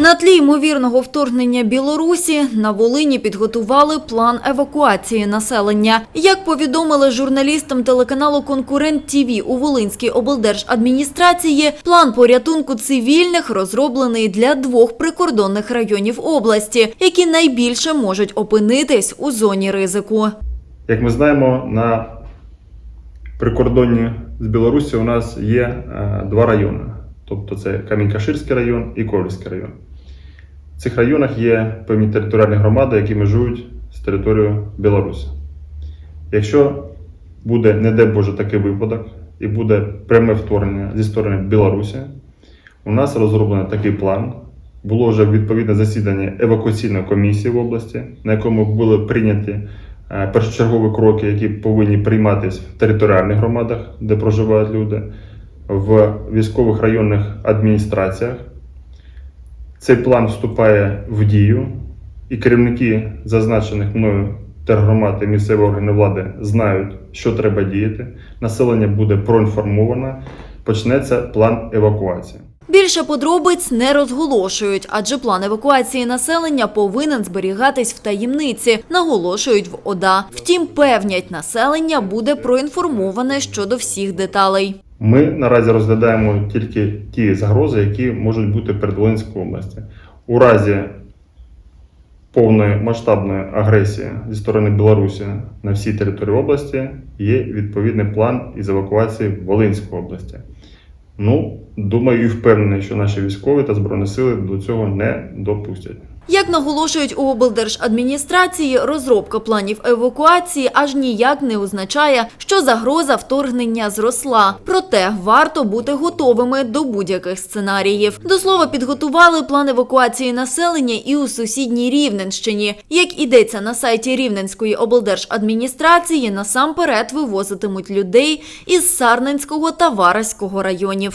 На тлі ймовірного вторгнення Білорусі на Волині підготували план евакуації населення. Як повідомили журналістам телеканалу Конкурент ТІВІ у Волинській облдержадміністрації, план порятунку цивільних розроблений для двох прикордонних районів області, які найбільше можуть опинитись у зоні ризику. Як ми знаємо, на прикордонні з Білорусі у нас є е, два райони. Тобто це Камінь-Каширський район і Ковальський район. В цих районах є певні територіальні громади, які межують з територією Білорусі. Якщо буде, не дай Боже, такий випадок, і буде пряме вторгнення зі сторони Білорусі, у нас розроблений такий план. Було вже відповідне засідання евакуаційної комісії в області, на якому були прийняті е, першочергові кроки, які повинні прийматися в територіальних громадах, де проживають люди, в військових районних адміністраціях. Цей план вступає в дію, і керівники зазначених мною тергромад і місцеві органи влади знають, що треба діяти. Населення буде проінформовано, почнеться план евакуації. Більше подробиць не розголошують, адже план евакуації населення повинен зберігатись в таємниці, наголошують в ОДА. Втім, певнять, населення буде проінформоване щодо всіх деталей. Ми наразі розглядаємо тільки ті загрози, які можуть бути перед Волинською області. У разі повної масштабної агресії зі сторони Білорусі на всій території області є відповідний план із евакуації Волинської області. Ну, думаю і впевнений, що наші військові та збройні сили до цього не допустять. Як наголошують у облдержадміністрації, розробка планів евакуації аж ніяк не означає, що загроза вторгнення зросла. Проте варто бути готовими до будь-яких сценаріїв. До слова, підготували план евакуації населення і у сусідній Рівненщині. Як ідеться на сайті Рівненської облдержадміністрації, насамперед вивозитимуть людей із Сарненського та Вараського районів.